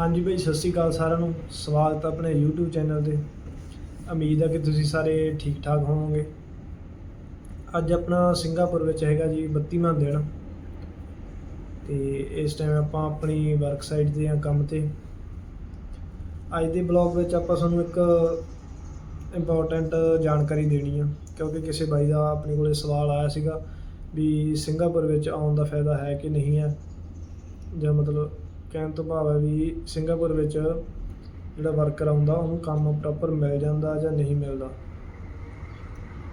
ਹਾਂਜੀ ਭਾਈ, ਸਤਿ ਸ਼੍ਰੀ ਅਕਾਲ ਸਾਰਿਆਂ ਨੂੰ। ਸਵਾਗਤ ਹੈ ਆਪਣੇ YouTube ਚੈਨਲ ਤੇ। ਉਮੀਦ ਹੈ ਕਿ ਤੁਸੀਂ ਸਾਰੇ ਠੀਕ ਠਾਕ ਹੋਵੋਗੇ। ਅੱਜ ਆਪਣਾ ਸਿੰਗਾਪੁਰ ਵਿੱਚ ਹੈਗਾ ਜੀ 32ਵਾਂ ਦਿਨ। ਤੇ ਇਸ ਟਾਈਮ ਆਪਾਂ ਆਪਣੀ ਵਰਕ ਸਾਈਟ ਤੇ ਆ ਕੰਮ ਤੇ। ਅੱਜ ਦੇ ਬਲੌਗ ਵਿੱਚ ਆਪਾਂ ਤੁਹਾਨੂੰ ਇੱਕ ਇੰਪੋਰਟੈਂਟ ਜਾਣਕਾਰੀ ਦੇਣੀ ਆ। ਕਿਉਂਕਿ ਕਿਸੇ ਬਾਈ ਦਾ ਆਪਣੇ ਕੋਲੇ ਸਵਾਲ ਆਇਆ ਸੀਗਾ ਵੀ ਸਿੰਗਾਪੁਰ ਵਿੱਚ ਆਉਣ ਦਾ ਫਾਇਦਾ ਹੈ ਕਿ ਨਹੀਂ ਹੈ? ਜਾਂ ਮਤਲਬ ਕਹਿਣ ਤੋਂ ਭਾਵ ਹੈ ਵੀ ਸਿੰਗਾਪੁਰ ਵਿੱਚ ਜਿਹੜਾ ਵਰਕਰ ਆਉਂਦਾ ਉਹਨੂੰ ਕੰਮ ਪ੍ਰੋਪਰ ਮਿਲ ਜਾਂਦਾ ਜਾਂ ਨਹੀਂ ਮਿਲਦਾ।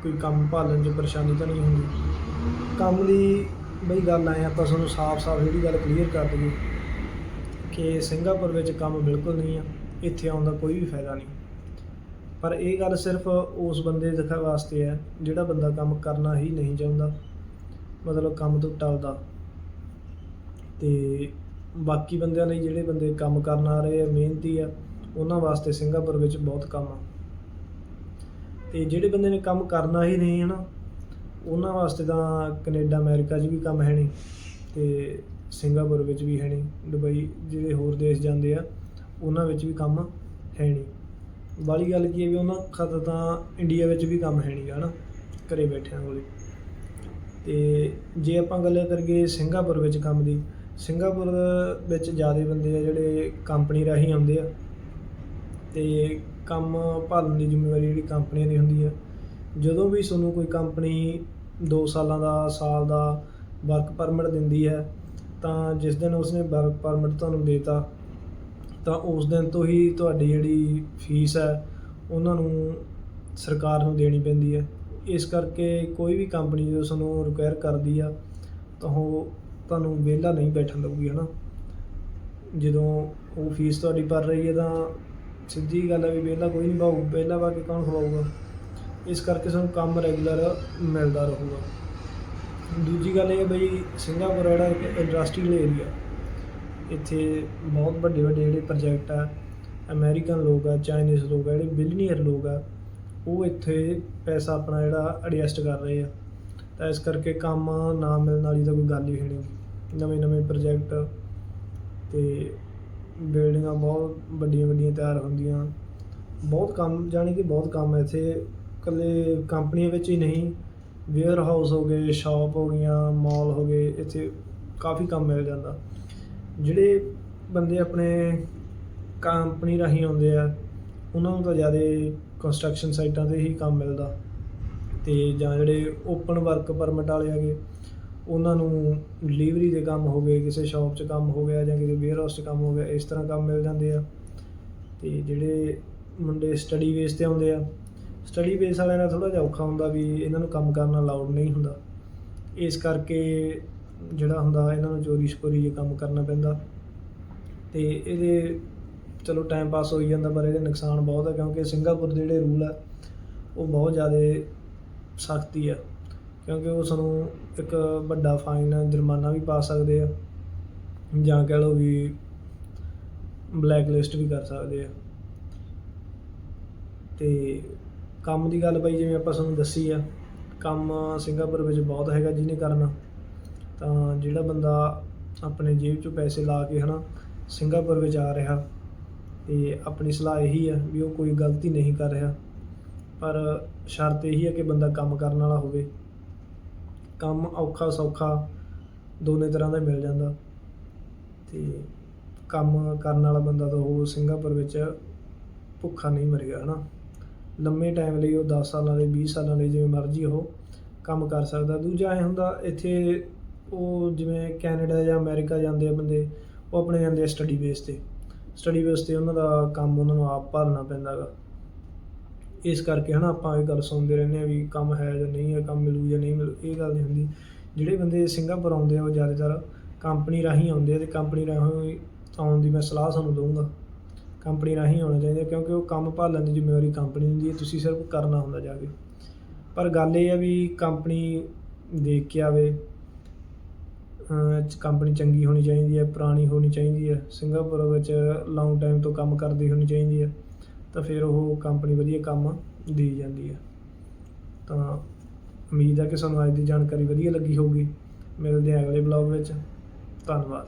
ਕੋਈ ਕੰਮ ਭਾਲਣ 'ਚ ਪਰੇਸ਼ਾਨੀ ਤਾਂ ਨਹੀਂ ਹੁੰਦੀ। ਕੰਮ ਦੀ ਬਈ ਗੱਲ ਆਏ, ਆਪਾਂ ਤੁਹਾਨੂੰ ਸਾਫ਼-ਸਾਫ਼ ਜਿਹੜੀ ਗੱਲ ਕਲੀਅਰ ਕਰ ਦਈਏ ਕਿ ਸਿੰਗਾਪੁਰ ਵਿੱਚ ਕੰਮ ਬਿਲਕੁਲ ਨਹੀਂ ਆ, ਇੱਥੇ ਆਉਣ ਦਾ ਕੋਈ ਵੀ ਫਾਇਦਾ ਨਹੀਂ। ਪਰ ਇਹ ਗੱਲ ਸਿਰਫ ਉਸ ਬੰਦੇ ਦੇ ਦਿਖਾ ਵਾਸਤੇ ਹੈ, ਜਿਹੜਾ ਬੰਦਾ ਕੰਮ ਕਰਨਾ ਹੀ ਨਹੀਂ ਚਾਹੁੰਦਾ, ਮਤਲਬ ਕੰਮ ਤੋਂ ਟਲਦਾ। ਤੇ ਬਾਕੀ ਬੰਦਿਆਂ ਲਈ ਜਿਹੜੇ ਬੰਦੇ ਕੰਮ ਕਰਨ ਆ ਰਹੇ ਆ, ਮਿਹਨਤੀ ਆ, ਉਹਨਾਂ ਵਾਸਤੇ ਸਿੰਗਾਪੁਰ ਵਿੱਚ ਬਹੁਤ ਕੰਮ ਆ। ਤੇ ਜਿਹੜੇ ਬੰਦੇ ਨੇ ਕੰਮ ਕਰਨਾ ਹੀ ਨਹੀਂ ਹੈ ਨਾ, ਉਹਨਾਂ ਵਾਸਤੇ ਤਾਂ ਕੈਨੇਡਾ, ਅਮਰੀਕਾ 'ਚ ਵੀ ਕੰਮ ਹੈ ਨਹੀਂ ਤੇ ਸਿੰਗਾਪੁਰ ਵਿੱਚ ਵੀ ਹੈ ਨਹੀਂ, ਦੁਬਈ ਜਿਹੜੇ ਹੋਰ ਦੇਸ਼ ਜਾਂਦੇ ਆ, ਉਹਨਾਂ ਵਿੱਚ ਵੀ ਕੰਮ ਹੈ ਨਹੀਂ। ਵਾਲੀ ਗੱਲ ਕੀ ਹੈ ਵੀ ਉਹਨਾਂ ਖਾਤਰ ਤਾਂ ਇੰਡੀਆ ਵਿੱਚ ਵੀ ਕੰਮ ਹੈ ਨਹੀਂ ਗਾ ਨਾ, ਘਰੇ ਬੈਠਿਆਂ ਕੋਲੇ। ਤੇ ਜੇ ਆਪਾਂ ਗੱਲ ਕਰੀਏ ਸਿੰਗਾਪੁਰ ਵਿੱਚ ਕੰਮ ਦੀ ਸਿੰਗਾਪੁਰ ਵਿੱਚ ਜ਼ਿਆਦਾ ਬੰਦੇ ਆ ਜਿਹੜੇ ਕੰਪਨੀ ਰਾਹੀਂ ਆਉਂਦੇ ਆ ਤੇ ਕੰਮ ਭਾਲਣ ਦੀ ਜ਼ਿੰਮੇਵਾਰੀ ਜਿਹੜੀ ਕੰਪਨੀਆਂ ਦੀ ਹੁੰਦੀ ਆ। ਜਦੋਂ ਵੀ ਤੁਹਾਨੂੰ ਕੋਈ ਕੰਪਨੀ 2 ਸਾਲਾਂ ਦਾ, ਸਾਲ ਦਾ ਵਰਕ ਪਰਮਿਟ ਦਿੰਦੀ ਹੈ, ਤਾਂ ਜਿਸ ਦਿਨ ਉਸਨੇ ਵਰਕ ਪਰਮਿਟ ਤੁਹਾਨੂੰ ਦੇਤਾ, ਤਾਂ ਉਸ ਦਿਨ ਤੋਂ ਹੀ ਤੁਹਾਡੀ ਜਿਹੜੀ ਫੀਸ ਹੈ ਉਹਨਾਂ ਨੂੰ ਸਰਕਾਰ ਨੂੰ ਦੇਣੀ ਪੈਂਦੀ ਹੈ। ਇਸ ਕਰਕੇ ਕੋਈ ਵੀ ਕੰਪਨੀ ਜਦੋਂ ਤੁਹਾਨੂੰ ਰਿਕੁਆਇਰ ਕਰਦੀ ਆ, ਤਾਂ ਉਹ ਤੁਹਾਨੂੰ ਵਿਹਲਾ ਨਹੀਂ ਬੈਠਣ ਦਊਗੀ, ਹਨਾ? ਜਦੋਂ ਉਹ ਫੀਸ ਤੁਹਾਡੀ ਭਰ ਰਹੀ ਹੈ ਤਾਂ ਸਿੱਧੀ ਗੱਲ ਹੈ ਵੀ ਵਿਹਲਾ ਕੋਈ ਨਹੀਂ ਭਾਊ ਵਿਹਲਾ ਪਾ ਕੇ ਕੌਣ ਖਵਾਊਗਾ? ਇਸ ਕਰਕੇ ਸਾਨੂੰ ਕੰਮ ਰੈਗੂਲਰ ਮਿਲਦਾ ਰਹੂਗਾ। ਦੂਜੀ ਗੱਲ ਇਹ ਹੈ ਬਈ ਸਿੰਗਾਪੁਰ ਜਿਹੜਾ ਇੱਕ ਇੰਡਸਟਰੀਅਲ ਏਰੀਆ ਇੱਥੇ ਬਹੁਤ ਵੱਡੇ ਵੱਡੇ ਜਿਹੜੇ ਪ੍ਰੋਜੈਕਟ ਆ ਅਮਰੀਕਨ ਲੋਕ ਆ ਚਾਈਨੀਜ਼ ਲੋਕ ਆ, ਜਿਹੜੇ ਬਿਲੀਨੀਅਰ ਲੋਕ ਆ, ਉਹ ਇੱਥੇ ਪੈਸਾ ਆਪਣਾ ਜਿਹੜਾ ਐਡਜਸਟ ਕਰ ਰਹੇ ਆ। ਤਾਂ ਇਸ ਕਰਕੇ ਕੰਮ ਨਾ ਮਿਲਣ ਵਾਲੀ ਤਾਂ ਕੋਈ ਗੱਲ ਹੀ ਹੈ ਨਹੀਂ ਨਵੇਂ ਨਵੇਂ ਪ੍ਰੋਜੈਕਟ ਤੇ ਬਿਲਡਿੰਗਾਂ ਬਹੁਤ ਵੱਡੀਆਂ ਵੱਡੀਆਂ ਤਿਆਰ ਹੁੰਦੀਆਂ। ਬਹੁਤ ਕੰਮ, ਜਾਣੀ ਕਿ ਬਹੁਤ ਕੰਮ ਇੱਥੇ। ਇਕੱਲੇ ਕੰਪਨੀਆਂ ਵਿੱਚ ਹੀ ਨਹੀਂ ਵੇਅਰ ਹਾਊਸ ਹੋ ਗਏ ਸ਼ਾਪ ਹੋ ਗਈਆਂ ਮਾਲ ਹੋ ਗਏ, ਇੱਥੇ ਕਾਫੀ ਕੰਮ ਮਿਲ ਜਾਂਦਾ। ਜਿਹੜੇ ਬੰਦੇ ਆਪਣੇ ਕੰਪਨੀ ਰਾਹੀਂ ਆਉਂਦੇ ਆ, ਉਹਨਾਂ ਨੂੰ ਤਾਂ ਜ਼ਿਆਦਾ ਕੰਸਟਰਕਸ਼ਨ ਸਾਈਟਾਂ ਤੇ ਹੀ ਕੰਮ ਮਿਲਦਾ। ਤੇ ਜਾਂ ਜਿਹੜੇ ਓਪਨ ਵਰਕ ਪਰਮਿਟ ਵਾਲੇ ਹੈਗੇ, ਉਹਨਾਂ ਨੂੰ ਡਿਲੀਵਰੀ ਦੇ ਕੰਮ ਹੋ ਗਏ, ਕਿਸੇ ਸ਼ਾਪ 'ਚ ਕੰਮ ਹੋ ਗਿਆ ਜਾਂ ਕਿਸੇ ਵੇਅਰ ਹਾਊਸ 'ਚ ਕੰਮ ਹੋ ਗਿਆ, ਇਸ ਤਰ੍ਹਾਂ ਕੰਮ ਮਿਲ ਜਾਂਦੇ ਆ। ਤੇ ਜਿਹੜੇ ਮੁੰਡੇ ਸਟੱਡੀ ਬੇਸ ਤੇ ਆਉਂਦੇ ਆ ਸਟੱਡੀ ਬੇਸ ਵਾਲਿਆਂ ਦਾ ਥੋੜਾ ਜਿਹਾ ਔਖਾ ਹੁੰਦਾ ਵੀ ਇਹਨਾਂ ਨੂੰ ਕੰਮ ਕਰਨਾ ਅਲਾਉਡ ਨਹੀਂ ਹੁੰਦਾ। ਇਸ ਕਰਕੇ ਜਿਹੜਾ ਹੁੰਦਾ, ਇਹਨਾਂ ਨੂੰ ਚੋਰੀ ਛਪੋਰੀ ਜੇ ਕੰਮ ਕਰਨਾ ਪੈਂਦਾ। ਤੇ ਇਹਦੇ ਚਲੋ ਟਾਈਮ ਪਾਸ ਹੋਈ ਜਾਂਦਾ, ਪਰ ਇਹਦੇ ਨੁਕਸਾਨ ਬਹੁਤ ਆ, ਕਿਉਂਕਿ ਸਿੰਗਾਪੁਰ ਦੇ ਜਿਹੜੇ ਰੂਲ ਆ, ਉਹ ਬਹੁਤ ਜ਼ਿਆਦਾ ਸਖਤੀ ਆ, ਕਿਉਂਕਿ ਉਹ ਸਾਨੂੰ ਇੱਕ ਵੱਡਾ ਫਾਈਨ ਜੁਰਮਾਨਾ ਵੀ ਪਾ ਸਕਦੇ ਆ, ਜਾਂ ਕਹਿ ਲਓ ਵੀ ਬਲੈਕ ਲਿਸਟ ਵੀ ਕਰ ਸਕਦੇ ਆ। ਤੇ ਕੰਮ ਦੀ ਗੱਲ ਬਈ, ਜਿਵੇਂ ਆਪਾਂ ਤੁਹਾਨੂੰ ਦੱਸੀ ਆ, ਕੰਮ ਸਿੰਗਾਪੁਰ ਵਿੱਚ ਬਹੁਤ ਹੈਗਾ ਜਿਹਨੇ ਕਰਨਾ, ਤਾਂ ਜਿਹੜਾ ਬੰਦਾ ਆਪਣੇ ਜੇਬ 'ਚੋਂ ਪੈਸੇ ਲਾ ਕੇ ਹਨਾ ਸਿੰਗਾਪੁਰ ਵਿੱਚ ਆ ਰਿਹਾ, ਤੇ ਆਪਣੀ ਸਲਾਹ ਇਹੀ ਆ ਵੀ ਉਹ ਕੋਈ ਗਲਤੀ ਨਹੀਂ ਕਰ ਰਿਹਾ। ਪਰ ਸ਼ਰਤ ਇਹੀ ਹੈ ਕਿ ਬੰਦਾ ਕੰਮ ਕਰਨ ਵਾਲਾ ਹੋਵੇ। ਕੰਮ ਔਖਾ ਸੌਖਾ ਦੋਨੇ ਤਰ੍ਹਾਂ ਦਾ ਮਿਲ ਜਾਂਦਾ। ਤੇ ਕੰਮ ਕਰਨ ਵਾਲਾ ਬੰਦਾ ਤਾਂ ਉਹ ਸਿੰਗਾਪੁਰ ਵਿੱਚ ਭੁੱਖਾ ਨਹੀਂ ਮਰੇਗਾ ਹਨਾ। ਲੰਮੇ ਟਾਈਮ ਲਈ ਉਹ 10 ਸਾਲਾਂ ਲਈ 20 ਸਾਲਾਂ ਲਈ ਜਿਵੇਂ ਮਰਜ਼ੀ ਉਹ ਕੰਮ ਕਰ ਸਕਦਾ। ਦੂਜਾ ਇਹ ਹੁੰਦਾ, ਇੱਥੇ ਉਹ ਜਿਵੇਂ ਕੈਨੇਡਾ ਜਾਂ ਅਮਰੀਕਾ ਜਾਂਦੇ ਆ ਬੰਦੇ, ਉਹ ਆਪਣੇ ਜਾਂਦੇ ਆ ਸਟੱਡੀ ਬੇਸ ਤੇ। ਸਟੱਡੀ ਬੇਸ ਤੇ ਉਹਨਾਂ ਦਾ ਕੰਮ ਉਹਨਾਂ ਨੂੰ ਆਪ ਭਰਨਾ ਪੈਂਦਾ ਗਾ। ਇਸ ਕਰਕੇ ਹਨਾ ਆਪਾਂ ਇਹ ਗੱਲ ਸੁਣਦੇ ਰਹਿੰਦੇ ਆ ਵੀ ਕੰਮ ਹੈ ਜਾਂ ਨਹੀਂ ਹੈ, ਕੰਮ ਮਿਲੂ ਜਾਂ ਨਹੀਂ ਮਿਲੂ, ਇਹ ਗੱਲ ਨਹੀਂ ਹੁੰਦੀ। ਜਿਹੜੇ ਬੰਦੇ ਸਿੰਗਾਪੁਰ ਆਉਂਦੇ ਆ, ਉਹ ਜ਼ਿਆਦਾਤਰ ਕੰਪਨੀ ਰਾਹੀਂ ਆਉਂਦੇ ਆ ਤੇ ਕੰਪਨੀ ਰਾਹੀਂ ਆਉਣ ਦੀ ਮੈਂ ਸਲਾਹ ਤੁਹਾਨੂੰ ਦਊਂਗਾ। ਕੰਪਨੀ ਰਾਹੀਂ ਆਉਣਾ ਚਾਹੀਦਾ ਕਿਉਂਕਿ ਉਹ ਕੰਮ ਭਾਲਣ ਦੀ ਜ਼ਿੰਮੇਵਾਰੀ ਕੰਪਨੀ ਹੁੰਦੀ ਹੈ, ਤੁਸੀਂ ਸਿਰਫ ਕਰਨਾ ਹੁੰਦਾ ਜਾ ਕੇ। ਪਰ ਗੱਲ ਇਹ ਆ ਵੀ ਕੰਪਨੀ ਦੇਖ ਕੇ ਆਵੇ ਕੰਪਨੀ ਚੰਗੀ ਹੋਣੀ ਚਾਹੀਦੀ ਹੈ, ਪੁਰਾਣੀ ਹੋਣੀ ਚਾਹੀਦੀ ਹੈ। ਸਿੰਗਾਪੁਰ ਵਿੱਚ ਲੌਂਗ ਟਾਈਮ ਤੋਂ ਕੰਮ ਕਰਦੀ ਹੋਣੀ ਚਾਹੀਦੀ ਹੈ। ਤਾਂ ਫਿਰ ਉਹ ਕੰਪਨੀ ਵਧੀਆ ਕੰਮ ਦੇ ਜਾਂਦੀ ਹੈ ਤਾਂ ਉਮੀਦ ਹੈ ਕਿ ਤੁਹਾਨੂੰ ਅੱਜ ਦੀ ਜਾਣਕਾਰੀ ਵਧੀਆ ਲੱਗੀ ਹੋਊਗੀ। ਮਿਲਦੇ ਹਾਂ ਅਗਲੇ ਬਲੌਗ ਵਿੱਚ। ਧੰਨਵਾਦ।